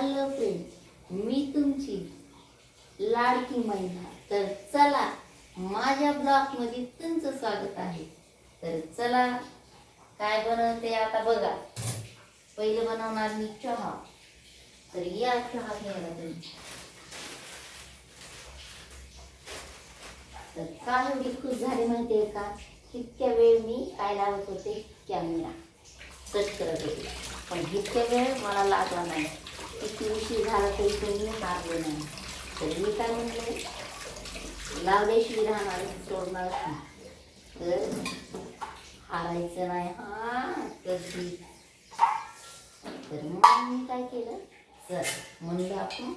Hello friend मी तुमची लाडकी महिना तर चला माझ्या ब्लॉगमध्ये तुमचं स्वागत आहे. तर चला काय बनवते आता बघा. पहिलं बनवणार मी चहा. तर या चहा घ्यायला तुम्ही. तर काय एवढी खुश झाली माहितीये का? इतक्या वेळ मी काय लावत होते? कॅमेरा सेट करत होते. पण इतक्या वेळ मला लागला नाही. किती उशीर झाला तरी तुम्ही मारलं नाही. तर मी काय म्हणले? लावल्याशिवाय राहणार सोडणार तर हारायचं नाही. हा कधी तर मग मी काय केलं? चल म्हणलं आपण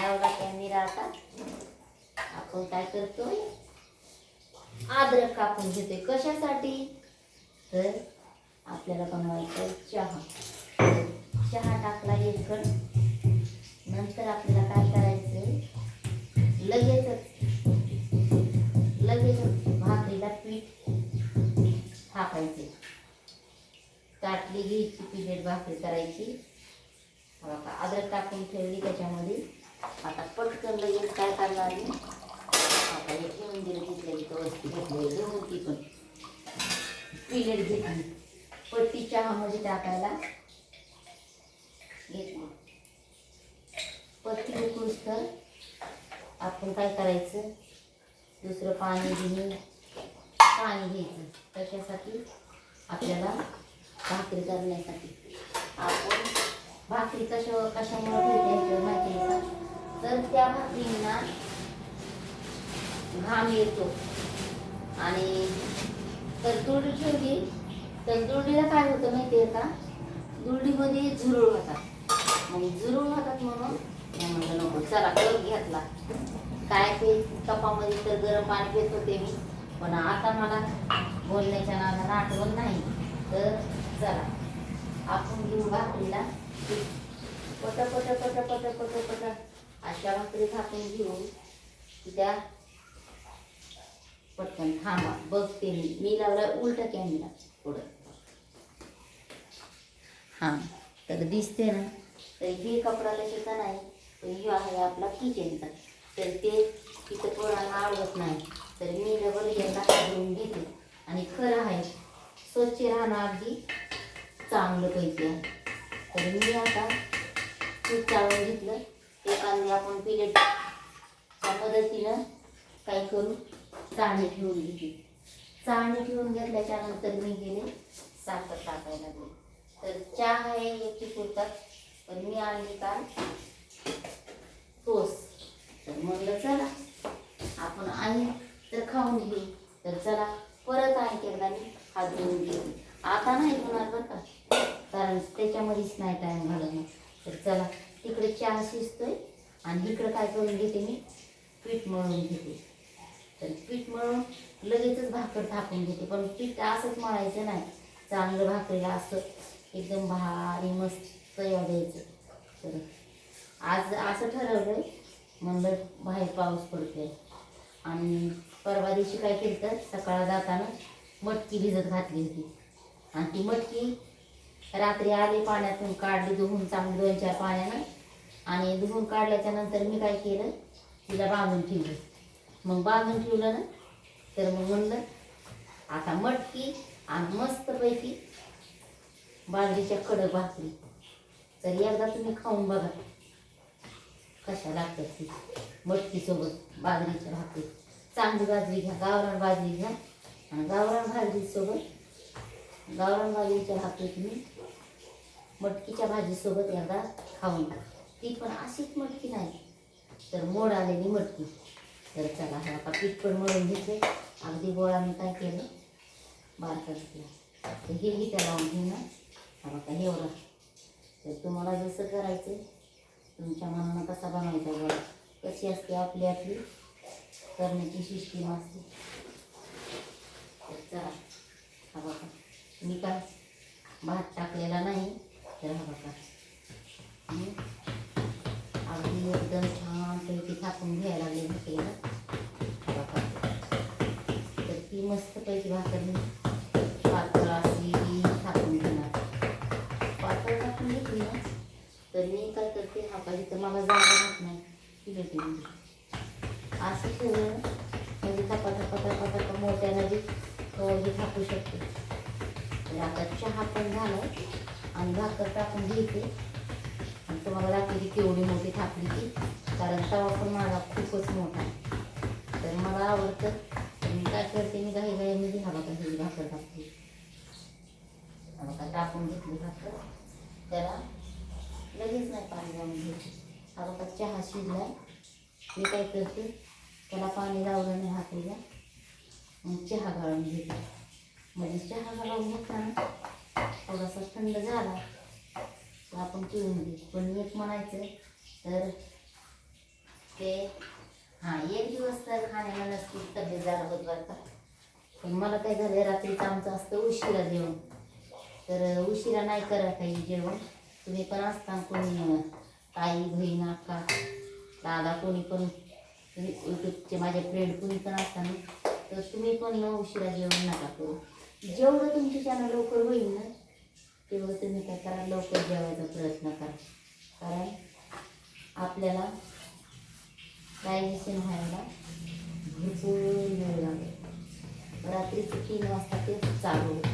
लावला कॅमेरा आता आपण काय करतोय? अद्रक कापून घेतोय. कशासाठी? तर आपल्याला बनवायचं चहा. चहा टाकला एककड नंतर आपल्याला काय करायचं लगेचच लगेचच भाकरीला पीठ टाकायचे ताटली घ्यायची पिलेट भाकरी करायची. आता अद्रक टाकून ठेवली त्याच्यामध्ये. आता पटकन लगेच काय करणार मी? आता एक घेऊन दिलं तिथल्या इथं वस्ती घेतली घेऊन ती पण. पिलेट घेतली. पट्टी चहामध्ये टाकायला. घेतली पत्ती उकळूस तर आपण काय करायचं? दुसरं पाणी घेऊन पाणी घ्यायचं. कशासाठी आपल्याला भाकरी करण्यासाठी. आपण भाकरी कशा कशामुळे ठेवते माहिती तर त्या भाकरींना घाम येतो. आणि तरतुरडी ठेवली. तर दुर्डीला काय होतं माहिती आहे का? दुर्डीमध्ये झुरळ होतात. आणि जुरून होतात म्हणून? मी म्हणलं नको चला कप घेतला. काय ते कपामध्ये तर गरम पाणी पित होते मी. पण आता मला बोलण्याच्या नादाला आठवण नाही. तर चला आपण घेऊ भाकरीला. पट पट पट पट पट पट अशा भाकरी आपण घेऊ. की त्या पटकन थांबा. बघते मी. मी लावला उलटा कॅमेरा. पुढं. हां. तर दिसते ना? तर हे कपडा शिका नाही तर हे आहे आपला किचनचा तर ते तिथं कोणाला आवडत नाही. तर मी डबल यंदा घेऊन घेते. आणि खरं आहे स्वच्छ राहणं अगदी चांगलं पैकी आहे. तर मी आता तूप चाळून घेतलं. एखादी आपण पिलेटच्या मदतीनं काय करू चाळणी ठेवून घेतली चाळणी ठेवून घेतल्याच्या नंतर मी गेले साखर टाकायला गेले तर चहा आहे याची पुरतात पण मी आणली काल. टोस तर म्हणलं चला आपण आणि तर खाऊन घेऊ. तर चला परत आणखी एकदा मी हात धुवून घेऊ आता नाही होणार बरं का? कारण त्याच्यामध्येच नाही टाईम घालवणार. तर चला तिकडे चहा शिजतोय आणि इकडं काय करून घेते मी? पीठ मळून घेते. तर पीठ मळून लगेचच भाकर थापून घेते पण पीठ असंच मळायचं नाही. चांगलं भाकरीला असं एकदम भारी मस्त तयार द्यायचं. तर आज असं ठरवलं म्हणलं बाहेर पाऊस पडतोय. आणि परवा दिवशी काय केलं तर सकाळ जाताना मटकी भिजत घातली होती. आणि ती मटकी रात्री आली पाण्यातून काढली धुवून चांगली दोन चार पाण्यानं. आणि धुवून काढल्याच्या नंतर मी काय केलं? तिला बांधून ठेवलं. मग बांधून ठेवलं ना तर मग म्हणलं आता मटकी आणि मस्तपैकी बाजरीच्या कडक भाकरी. तर एकदा तुम्ही खाऊन बघा. कशा लागतात ती. मटकीसोबत बाजरीच्या भाकरी. चांगली बाजरी घ्या गावरान बाजरी घ्या. आणि गावरान भाजीसोबत गावरान बाजरीच्या भाकरी तुम्ही मटकीच्या भाजीसोबत एकदा खाऊन ती पण अशीच मटकी नाही तर मोड आलेली मटकी. तर चला हा आता पीठ पण मळून घेतले अगदी गोळाने काय केलं? बारका घेतला. तर हे ही त्याला लावून आता ना हे तर तुम्हाला जसं करायचं तुमच्या मनानं कसा बनवायचा गोळा कशी असते आपली आपली करण्याची सिस्टीम असते. तर चला हा बघा. मी काय भात टाकलेला नाही तर हा बघा. अगदी एकदम छान पैकी थापून घ्यायला लागली भाकरीला हा बघा. तर ती मस्त पैकी भाकरी मी काय करते हा पाहिजे तर मला जागा होत नाही. म्हणजे. असं ठेवलं म्हणजे थपा थपा थपा थपा मोठ्या नदीत हे थापू शकते. आता चहा पण झाला आणि भाकर टाकून घेते. आणि तुम्हाला दाखवली केवढी मोठी थापली ती कारण तवा पण माझा खूपच मोठा आहे. तर मला आवडतं. तर मी काय करते मी काही गाईमध्ये हा का ही भाकर टाकते. टाकून घेतली भाकर. त्याला लगेच नाही पाणी लावून घ्यायचे. हा चहा शिजलाय. मी काय करते त्याला पाणी लावलं नाही हाताला. मग चहा गाळून घेते. म्हणजे चहा गाळून घेताना थोडासा थंड झाला तर आपण पिऊन घेऊ. पण एक म्हणायचं तर ते हां एक दिवस तर खाण्याला नसतील तब्येत झाला होत बरं का पण मला काय झालं रात्रीचं आमचं असतं उशिरा जेवण. तर उशिरा नाही करा काही जेवण. तुम्ही पण असता कोणी ताई बहीण अक्का दादा कोणी पण. तुम्ही यूट्यूबचे माझे फ्रेंड कोणी पण असताना तर तुम्ही पण न उशिरा जेवण नका करू. जेवढं तुमची चॅनल लवकर होईल ना तेवढं तुम्ही काय करा लवकर जेवायचा प्रयत्न करा. कारण आपल्याला डायजेशन व्हायला भरपूर वेळ लागेल. रात्रीचं तीन वाजता ते चालू होतं.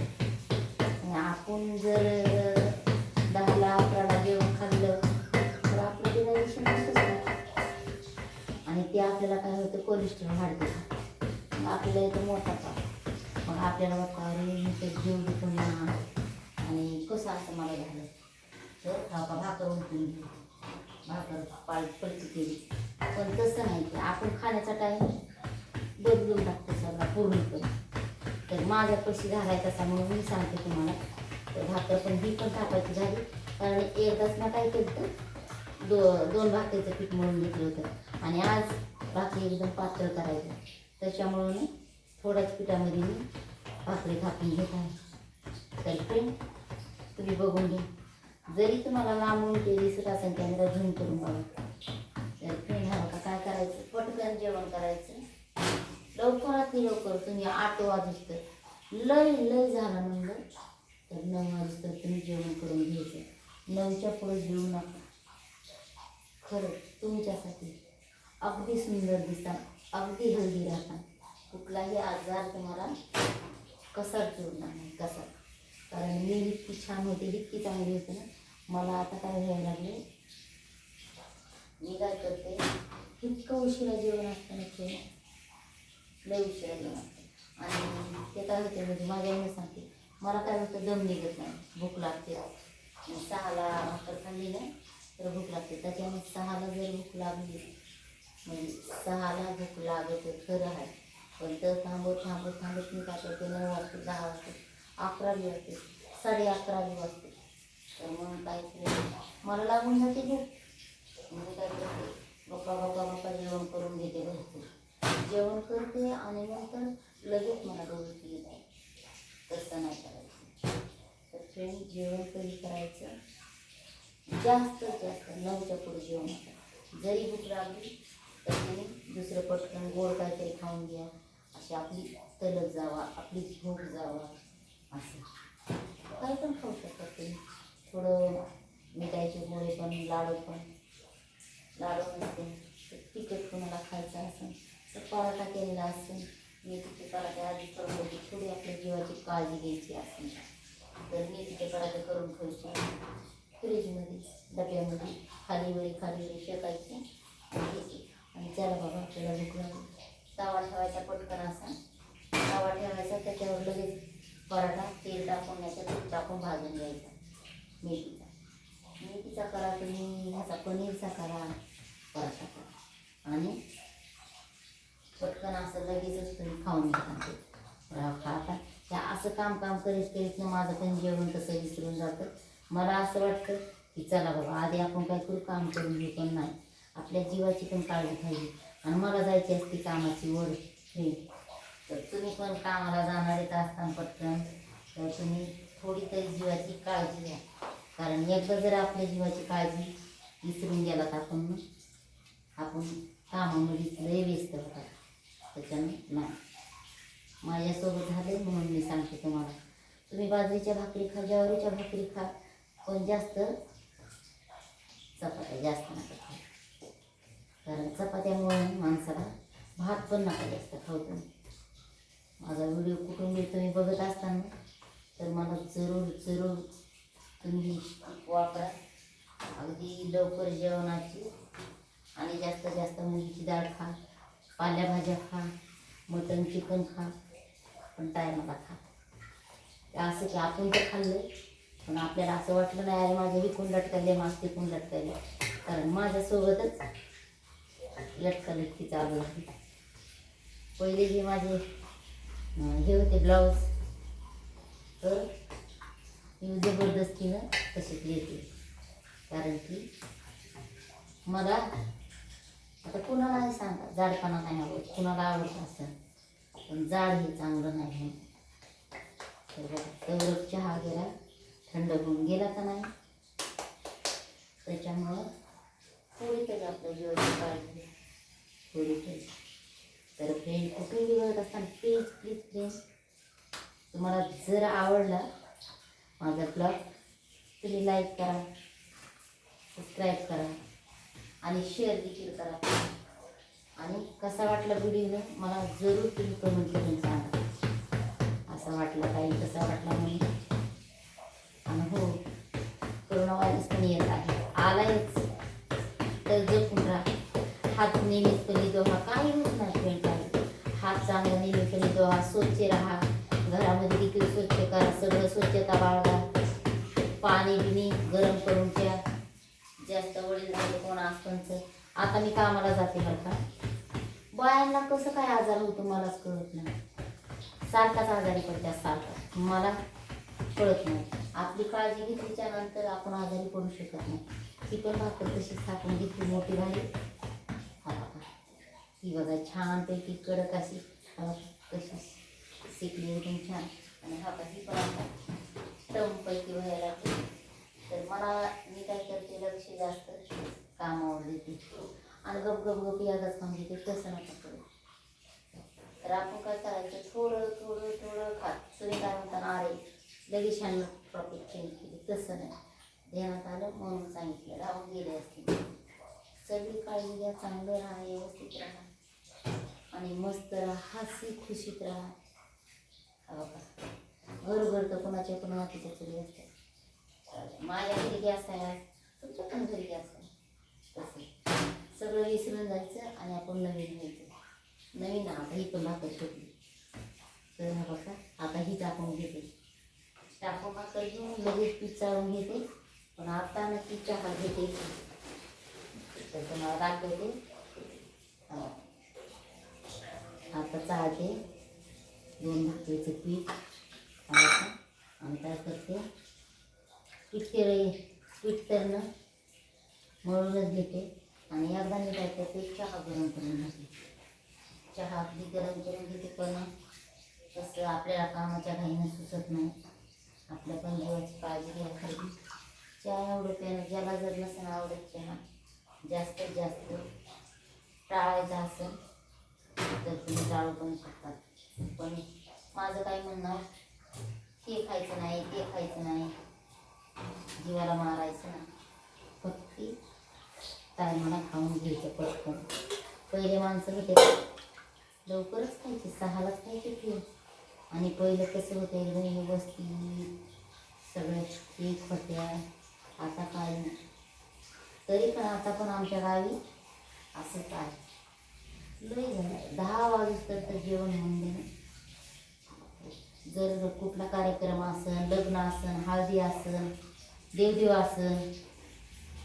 आपल्याला वाटतं अरे मी ते जेवढी कमी आणि कसं असं मला झालं. तर हा का भाकर उलटून भाकर पाळ पलटी केली. पण तसं नाही की आपण खाण्याचा टाईम बदलून टाकतो सगळा पूर्णपणे. तर माझ्या कशी झालाय तसा म्हणून मी सांगते तुम्हाला. तर भाकर पण ही पण टाकायची झाली. कारण एकदाच ना काय केलं दो दोन भाकरीचं पीठ म्हणून घेतलं होतं. आणि आज भाकरी एकदम पातळ करायचं. त्याच्यामुळं थोड्याच पिठामध्ये मी भाकरी थापून घेत आहे तर फ्रेंड तुम्ही बघून घ्या. जरी तुम्हाला लांबून ते दिसत असेल कॅमेरा झूम करून बघा. तर फ्रेंड हा का काय करायचं? पटकन जेवण करायचं. लवकरात लवकर तुम्ही आठ वाजता. लय लय झाला म्हणलं तर नऊ तर तुम्ही जेवण करून घ्यायचं. नऊच्या पुढे जेवू नका. खरं तुमच्यासाठी अगदी सुंदर दिसतात. अगदी हेल्दी राहतात. कुठलाही आजार तुम्हाला कसर जोडणार नाही कसा कारण मी इतकी छान होते इतकी चांगली होते ना. मला आता काय व्हायला लागले मी काय करते इतकं उशिरा जेवण असतं ना लय उशिरा जेवण असतं. आणि ते काय होते म्हणजे माझ्या आईने सांगते मला काय होतं दम निघत नाही भूक लागते. सहाला भाकर खाल्ली ना तर भूक लागते. त्याच्यामुळे सहाला जर भूक लागली म्हणजे सहाला भूक लागत खरं आहे. पण तर थांबत थांबत थांबत मी काय करते? नऊ वाजते दहा वाजते अकरावी वाजते साडे अकरावी वाजते. तर मग काय मला लागून जाते भूक म्हणजे काय करते? गप्पा गप्पा गप्पा जेवण करून घेते घरचे. जेवण करते आणि नंतर लगेच मला डोळी येत आहे तसं नाही करायचं. तर फ्रेंड जेवण कधी करायचं? जास्त जास्त नऊच्या पुढे जेवण जरी भूक लागली तर तुम्ही दुसरं पटकन गोड काहीतरी खाऊन घ्या. अशी आपली तलक जावा आपली भूक जावा असं. काय पण खाऊ शकतात ते थोडं मिठाईचे गोळे पण लाडू पण. लाडू नसते तर तिखट कोणाला खायचं असेल तर पराठा केलेला असेल मेथीचे पराठे आधी करून घ्यायची थोडी आपल्या जीवाची काळजी घ्यायची असेल तर. मेथीचे पराठे करून ठेवायचे फ्रीजमध्ये डब्यामध्ये खाली वेळी खाली वेळी शेकायचे. आणि आणि त्याला बाबा आपल्याला भूक लागली. तवा ठेवायचा पटकन असा. तवा ठेवायचा त्याच्यावर लगेच पराठा तेल टाकून याचा तूप टाकून भाजून घ्यायचा मेथीचा. मेथीचा करा तुम्ही ह्याचा पनीरचा करा पराठा करा. आणि पटकन असं लगेचच तुम्ही खाऊन घ्या. खाता त्या असं काम काम करीत करीत ना माझं पण जेवण तसं विसरून जातं. मला असं वाटतं की चला बाबा आधी आपण काय करू काम करून घेऊ पण नाही. आपल्या जीवाची पण काळजी पाहिजे आणि मला जायची असती कामाची ओढ हे तर तुम्ही पण कामाला जाणारे येत असताना पटकन. तर तुम्ही थोडी तरी जीवाची काळजी घ्या. कारण एकदा जर आपल्या जीवाची काळजी विसरून गेला तर आपण मग आपण कामामध्ये लय व्यस्त होतात. त्याच्यानं नाही. माझ्यासोबत झाले म्हणून मी सांगते तुम्हाला. तुम्ही बाजरीच्या भाकरी खा ज्वारीच्या भाकरी खा. पण जास्त चपात्या जास्त नका कारण चपात्यामुळे माणसाला भात पण नका जास्त खाऊ तुम्ही. माझा व्हिडिओ कुठून तुम्ही बघत असताना तर मला जरूर जरूर तुम्ही वापरा. अगदी लवकर जेवणाची आणि जास्तीत जास्त मुलीची डाळ खा पाल्याभाज्या खा मटन चिकन खा पण टायमाला खा. असं की आपण तर खाल्लं पण आपल्याला असं वाटलं नाही अरे माझ्या विकून लटकले मास तिकून लटकले कारण माझ्यासोबतच लटकालटकी चालू होती. पहिले जे माझे हे होते ब्लाऊज तर मी जबरदस्तीनं तसेच येते कारण की मला आता कुणालाही सांगा जाडपणा नाही आवडत कुणाला आवडत असं पण जाड हे चांगलं नाही तर तेवढं चहा गेला थंड होऊन गेला का नाही? त्याच्यामुळं पोळीतच आपलं जेवण जीवाची थोडी तर फ्रेंड कुठेही बघत असताना प्लीज प्लीज फ्रेंड तुम्हाला जर आवडला माझा ब्लॉग तुम्ही लाईक करा सबस्क्राईब करा आणि शेअर देखील करा. आणि कसा वाटला व्हिडिओ मला जरूर तुम्ही कमेंट करून सांगा. असा वाटला काही कसा वाटला म्हणून आणि हो कोरोना व्हायरस पण येत आहे. आलायच. तर जपून राहा. हात नियमितपणे दोहा काही होत नाही. काही हात चांगला नियमितपणे दोहा स्वच्छ राहा. घरामध्ये देखील स्वच्छ करा सगळं स्वच्छता बाळगा. पाणी बिणी गरम करून घ्या जास्त वडील झाले कोण असतं आता मी कामाला जाते बरं का. बायांना कसं काय आजार होतो मलाच कळत नाही. सारखाच आजारी पडतात सारखा. मला कळत नाही. आपली काळजी घेतल्याच्यानंतर आपण आजारी पडू शकत नाही. ती पण भाकर तशी थापून घेतली मोठी झाली ही बघा छानपैकी कडक अशी कशी शिकली एकदम छान आणि हा काही पण आता टमपैकी व्हायला तर मला मी काय करते लक्ष जास्त कामावर देते आणि गप गप गप यागच काम घेते तसं नका करू तर आपण काय करायचं थोडं थोडं थोडं खात तुम्ही काय म्हणताना अरे लगेच छान प्रॉफिट चेंज केली तसं नाही ध्यानात आलं म्हणून सांगितलं राहून गेले असते सगळी काळजी घ्या चांगलं राहा व्यवस्थित राहा आणि मस्त राहा हसी खुशीत राहा. हा बघा घर घर तर कोणाच्या पण तिच्या चुली असतात. माझ्या घरी गॅस आहे तुमच्या पण घरी गॅस आहे. तसं. सगळं विसरून जायचं आणि आपण नवीन घ्यायचं नवीन आता ही पण भाकर शोधली तर हा बघा आता ही टाकून घेते. टाकून भाकर घेऊन लगेच पीठ चाळून घेते. पण आता नक्की चहा घेते. तर तुम्हाला दाखवते हा. आता चाळते दोन भाकरीचं पीठ आणि काय करते? पीठ केलं पीठ करणं मळूनच घेते. आणि एकदा मी काय करते? चहा गरम करून घेते. चहा आपली गरम करून घेते पण तसं आपल्याला कामाच्या घाईनं सुचत नाही. आपल्या पण जीवाची काळजी घ्यायला पाहिजे चहा एवढं प्यानं ज्याला जर नसेल आवडत चहा जास्तीत जास्त टाळायचा असेल तर तुम्ही जाळू पण शकतात पण माझं काय म्हणणं ते हे खायचं नाही ते खायचं नाही. जीवाला मारायचं नाही. फक्त टायमाला खाऊन घ्यायचं पटकन. पहिले माणसं होते लवकरच खायचे सहालाच खायचे ते. आणि पहिलं कसं होतं एकदम व्यवस्थित सगळं ठीक होत्या. आता काय तरी पण आता पण आमच्या गावी असंच आहे. दहा वाजता तर जेवण होऊन दे. जर कुठला कार्यक्रम असन लग्न असन हळदी असन देवदेव असन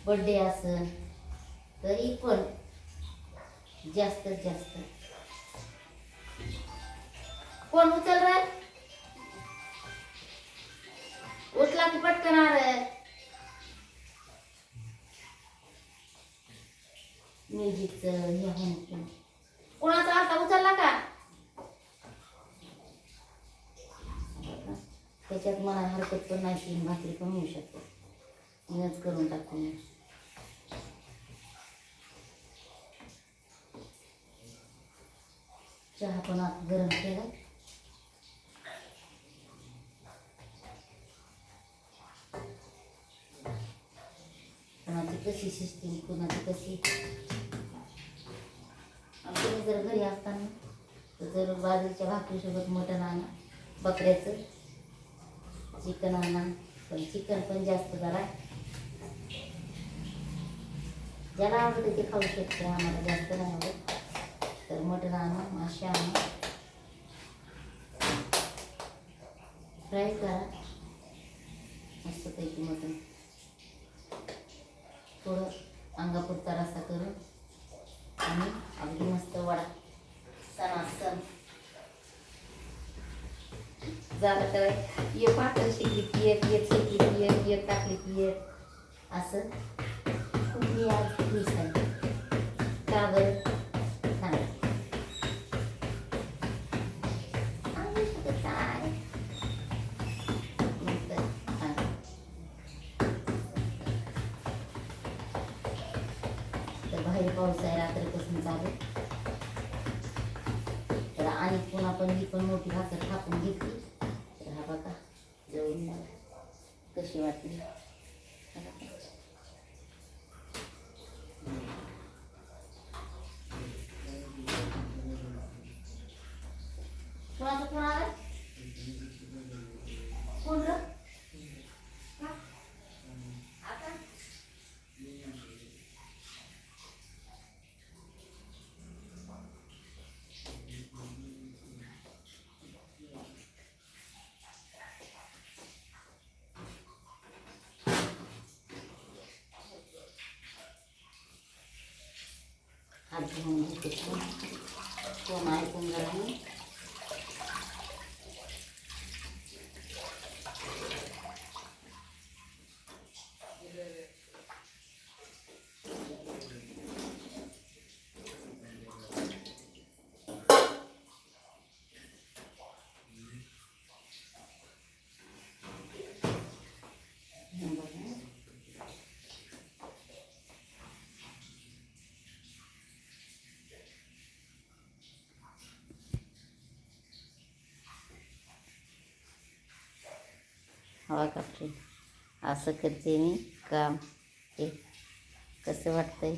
बड्डे असन तरी पण जास्तीत जास्त. कोण उचल रे? उठला की पटकन आलं म्युझिकचं हे होऊन कोणाचा आता उचलला का? त्याच्यात मला हरकत पण नाही तीन भाकरी पण होऊ शकते. मीच करून टाकतो. मी चहा पण आता गरम केला. कोणाची कशी शिस्ती कुणाची कशी? जर घरी असताना तर जर बाजरीच्या भाकरीसोबत मटण आणा बकऱ्याचं. चिकन आणा पण चिकन पण जास्त जरा ज्याला आवडतं ते खाऊ शकते आम्हाला जास्त नाही आवडत. तर मटण आणा मासे आणा. फ्राय करा. मस्तपैकी मटण. थोडं अंगापुरता रस्सा करून. आणि अगदी मस्त वडा. सणासण. झालं तर ये पातळ शिकली की एक एक शिकली की एक एक टाकली की एक असं. मी आज कुठली सांग का बरं? हात धुवून घेते फोन ऐकून जरा मी हवा कापते. असं करते मी. काम हे कसं वाटतंय?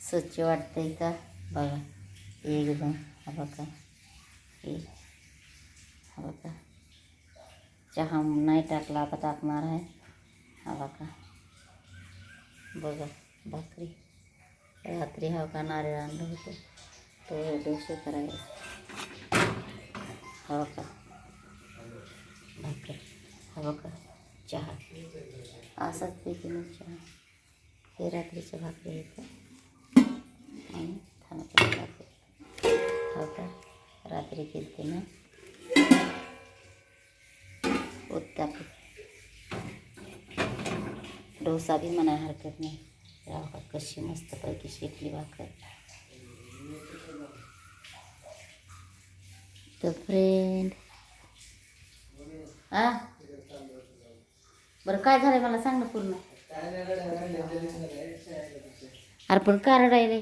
स्वच्छ वाटतंय का? बघा. एकदम हा बघा हे हा बघा चहा नाही टाकला आता टाकणार आहे. हा बघा बघा. भाकरी. रात्री हा का नारळ आणलं होतं? तो डोसे करायला. हा का? भाकर. हा बघा चहा? असाच पैकी मग चहा हे रात्रीच्या भाकरी येतं भाकरी हो डोसा बी म्हणाय हरकत नाही राव का कशी मस्तपैकी शेकली भाकर तर फ्रेंड आ? बरं काय झालंय मला सांग ना पूर्ण. अरे पण का रडायले